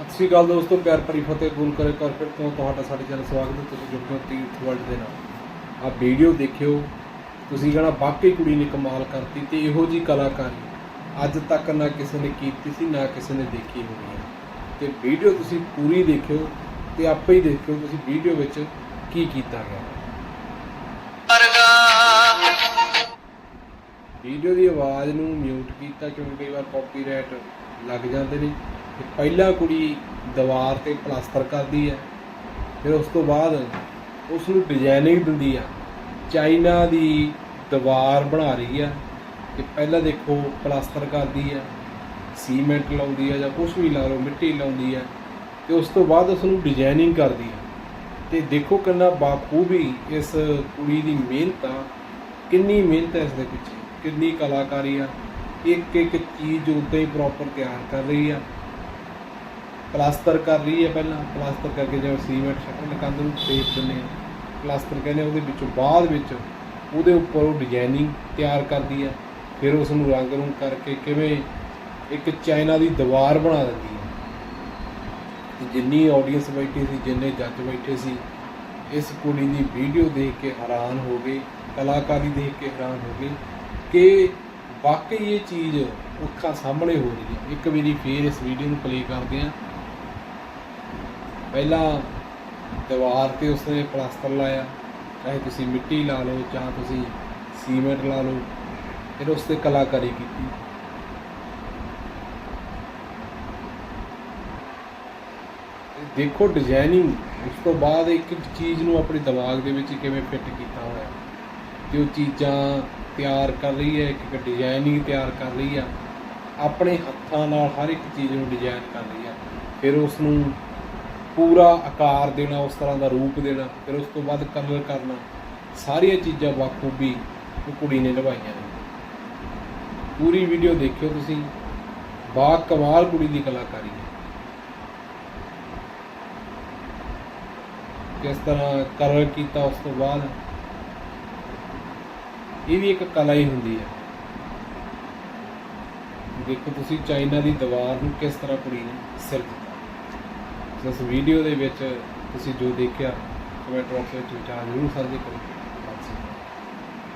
ਸਤਿ ਸ਼੍ਰੀ ਅਕਾਲ ਦੋਸਤੋ, ਪਿਆਰ ਭਰੀ ਫਤਿਹ ਗੁਰੂ ਕਰੇ ਕਾਰਪੇਟ ਤੋਂ ਤੁਹਾਡਾ ਸਾਡੇ ਚੈਨਲ ਸਵਾਗਤ ਹੈ, ਤੁਸੀਂ ਜੁੜ ਹੋ ਤੀਰਥ ਵਰਲਡ ਦੇ ਨਾਲ। ਆ ਵੀਡੀਓ ਦੇਖਿਓ, ਤੁਸੀਂ ਕਹਣਾ ਵਾਕਈ ਕੁੜੀ ਨੇ ਕਮਾਲ ਕਰਤੀ ਤੇ ਇਹੋ ਜੀ ਕਲਾਕਾਰੀ ਅੱਜ ਤੱਕ ਨਾ ਕਿਸੇ ਨੇ ਕੀਤੀ ਸੀ, ਨਾ ਕਿਸੇ ਨੇ ਦੇਖੀ ਹੋਣੀ ਹੈ। ਤੇ ਵੀਡੀਓ ਤੁਸੀਂ ਪੂਰੀ ਦੇਖਿਓ ਤੇ ਆਪੇ ਹੀ ਦੇਖਿਓ ਤੁਸੀਂ ਵੀਡੀਓ ਵਿੱਚ ਕੀ ਕੀਤਾ ਗਿਆ। ਵੀਡੀਓ ਦੀ ਆਵਾਜ਼ ਨੂੰ ਮਿਊਟ ਕੀਤਾ ਕਿਉਂਕਿ ਕਈ ਵਾਰ ਕਾਪੀਰਾਈਟ ਲੱਗ ਜਾਂਦੇ ਨੇ। ਤੇ ਪਹਿਲਾਂ ਕੁੜੀ ਦੀਵਾਰ ਤੇ ਪਲਾਸਟਰ ਕਰਦੀ ਹੈ, ਫਿਰ ਉਸ ਤੋਂ ਬਾਅਦ ਉਸ ਨੂੰ ਡਿਜ਼ਾਈਨਿੰਗ ਦਿੰਦੀ ਆ। ਚਾਈਨਾ ਦੀ ਦੀਵਾਰ ਬਣਾ ਰਹੀ ਆ ਕਿ ਪਹਿਲਾਂ ਦੇਖੋ ਪਲਾਸਟਰ ਕਰਦੀ ਆ, ਸੀਮੈਂਟ ਲਾਉਂਦੀ ਆ ਜਾਂ ਕੁਝ ਵੀ ਲਾ ਲਓ, ਮਿੱਟੀ ਲਾਉਂਦੀ ਆ, ਤੇ ਉਸ ਤੋਂ ਬਾਅਦ ਉਸ ਨੂੰ ਡਿਜ਼ਾਈਨਿੰਗ ਕਰਦੀ ਆ। ਤੇ ਦੇਖੋ ਕਿੰਨਾ ਬਾਖੂਬੀ ਇਸ ਕੁੜੀ ਦੀ ਮਿਹਨਤ ਆ, ਕਿੰਨੀ ਮਿਹਨਤ ਹੈ ਇਸ ਦੇ ਪਿੱਛੇ, ਕਿੰਨੀ ਕਲਾਕਾਰੀ ਆ ਇੱਕ ਇੱਕ ਚੀਜ਼ ਉਦਾਂ ਹੀ ਪ੍ਰੋਪਰ ਤਿਆਰ ਕਰ ਰਹੀ ਆ। ਪਲਾਸਟਰ ਕਰ ਰਹੀ ਹੈ ਪਹਿਲਾਂ ਪਲਾਸਟਰ ਕਰਕੇ ਜਿਵੇਂ ਸੀਮੈਂਟ ਸ਼ਕਲ ਕੰਧ ਨੂੰ ਸ਼ੇਪ ਦਿੰਦੇ ਆ ਪਲਾਸਟਰ ਕਹਿੰਦੇ ਉਹਦੇ ਵਿੱਚੋਂ ਬਾਅਦ ਵਿੱਚ ਉਹਦੇ ਉੱਪਰ ਉਹ ਡਿਜ਼ਾਈਨਿੰਗ ਤਿਆਰ ਕਰਦੀ ਹੈ। ਫਿਰ ਉਸ ਨੂੰ ਰੰਗ ਰੂੰਗ ਕਰਕੇ ਕਿਵੇਂ ਇੱਕ ਚਾਈਨਾ ਦੀ ਦੀਵਾਰ ਬਣਾ ਦਿੰਦੀ ਹੈ। ਜਿੰਨੀ ਆਡੀਅנס ਬੈਠੀ ਸੀ, ਜਿੰਨੇ ਜੱਜ ਬੈਠੇ ਸੀ, ਇਸ ਕੁੜੀ ਦੀ ਵੀਡੀਓ ਦੇਖ ਕੇ ਹੈਰਾਨ ਹੋ ਗਏ, ਕਲਾਕਾਰੀ ਦੇਖ ਕੇ ਹੈਰਾਨ ਹੋ ਗਏ ਕਿ ਵਾਕਈ ਇਹ ਚੀਜ਼ ਅੱਖਾਂ ਸਾਹਮਣੇ ਹੋ ਰਹੀ ਹੈ। ਇੱਕ ਵਾਰੀ ਫੇਰ ਇਸ ਵੀਡੀਓ ਨੂੰ ਪਲੇ ਕਰਦੇ ਹਾਂ। ਪਹਿਲਾਂ ਦੀਵਾਰ ਤੇ ਉਸਨੇ ਪਲਾਸਟਰ ਲਾਇਆ, ਚਾਹੇ ਤੁਸੀਂ ਮਿੱਟੀ ਲਾ ਲਓ ਜਾਂ ਤੁਸੀਂ ਸੀਮੈਂਟ ਲਾ ਲਓ, ਫਿਰ ਉਸ ਤੇ ਕਲਾਕਾਰੀ ਕੀਤੀ। ਦੇਖੋ ਡਿਜ਼ਾਈਨਿੰਗ ਉਸ ਤੋਂ ਬਾਅਦ ਇੱਕ ਇੱਕ ਚੀਜ਼ ਨੂੰ ਆਪਣੇ ਦਿਮਾਗ ਦੇ ਵਿੱਚ ਕਿਵੇਂ ਫਿੱਟ ਕੀਤਾ ਹੋਇਆ। ਤੇ ਉਹ ਚੀਜ਼ਾਂ ਤਿਆਰ ਕਰ ਰਹੀ ਹੈ, ਇੱਕ ਇੱਕ ਡਿਜ਼ਾਈਨਿੰਗ ਤਿਆਰ ਕਰ ਰਹੀ ਆ। ਆਪਣੇ ਹੱਥਾਂ ਨਾਲ ਹਰ ਇੱਕ ਚੀਜ਼ ਨੂੰ ਡਿਜ਼ਾਈਨ ਕਰ ਰਹੀ ਆ। ਫਿਰ ਉਸ ਨੂੰ ਪੂਰਾ ਆਕਾਰ ਦੇਣਾ, ਉਸ ਤਰ੍ਹਾਂ ਦਾ ਰੂਪ ਦੇਣਾ, ਫਿਰ ਉਸ ਤੋਂ ਬਾਅਦ ਕਲਰ ਕਰਨਾ, ਸਾਰੀਆਂ ਚੀਜ਼ਾਂ ਬਾਖੂਬੀ ਉਹ ਕੁੜੀ ਨੇ ਨਿਭਾਈਆਂ ਨੇ। ਪੂਰੀ ਵੀਡੀਓ ਦੇਖਿਓ ਤੁਸੀਂ ਬਾ ਕਮਾਲ ਕੁੜੀ ਦੀ ਕਲਾਕਾਰੀ ਹੈ। ਕਿਸ ਤਰ੍ਹਾਂ ਕਲਰ ਕੀਤਾ ਉਸ ਤੋਂ ਬਾਅਦ, ਇਹ ਵੀ ਇੱਕ ਕਲਾ ਹੀ ਹੁੰਦੀ ਹੈ। ਦੇਖੋ ਤੁਸੀਂ ਚਾਈਨਾ ਦੀ ਦੀਵਾਰ ਨੂੰ ਕਿਸ ਤਰ੍ਹਾਂ ਕੁੜੀ ਨੇ ਸਿਰ ਦਿੱਤਾ। ਇਸ ਵੀਡੀਓ ਦੇ ਵਿੱਚ ਤੁਸੀਂ ਜੋ ਦੇਖਿਆ ਕਮੈਂਟ ਬਾਕਸ ਵਿੱਚ ਵਿਚਾਰ ਜ਼ਰੂਰ ਸਾਂਝੇ ਕਰੋ।